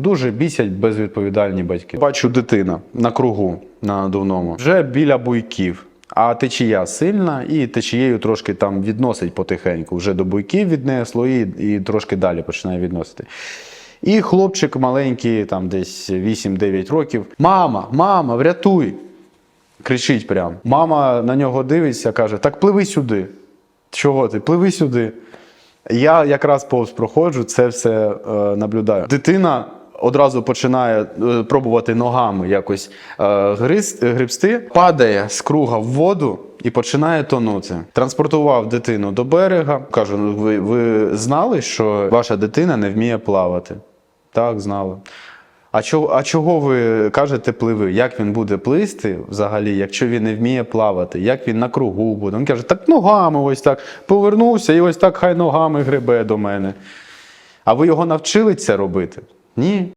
Дуже бісять безвідповідальні батьки. Бачу дитина на кругу на надувному, вже біля буйків. А течія сильна, і течією трошки там відносить потихеньку. Вже до буйків віднесло і, і трошки далі починає відносити. І хлопчик маленький, там десь 8-9 років. Мама, мама, врятуй! Кричить прям. Мама на нього дивиться, каже: Так пливи сюди. Чого ти? Пливи сюди. Я якраз повз проходжу, це все е, наблюдаю. Дитина одразу починає е, пробувати ногами якось е, грибсти, падає з круга в воду і починає тонути. Транспортував дитину до берега. Кажу: ну ви, ви знали, що ваша дитина не вміє плавати? Так, знали. А чого, а чого ви кажете пливи? Як він буде плисти взагалі, якщо він не вміє плавати? Як він на кругу буде? Він каже, так ногами ось так повернувся і ось так хай ногами гребе до мене. А ви його навчили це робити? Ні.